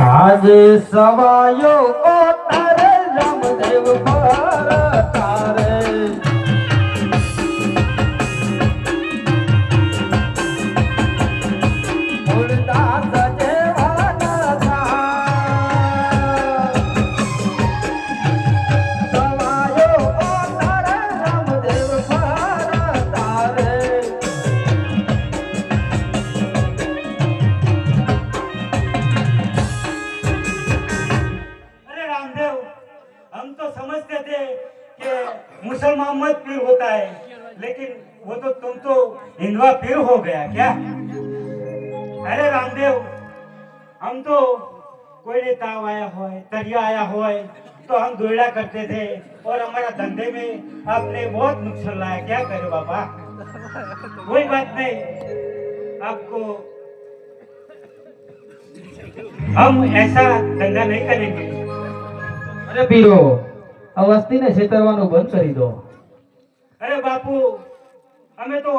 આજે સવાયો हम तो समझते थे कि मुसलमान मत पीर होता है, लेकिन वो तो तुम तो हिंदुआ पीर हो गया क्या? अरे रामदेव, हम तो कोई ने ताव आया हो तरिया आया हो तो हम दौड़ा करते थे, और हमारा धंधे में आपने बहुत नुकसान लाया, क्या करो बाबा? कोई बात नहीं, आपको हम ऐसा धंधा नहीं करेंगे। અરે પીરો. આ વસ્તીને છેતરવાનું બંધ કરી દો. અરે બાપુ અમે તો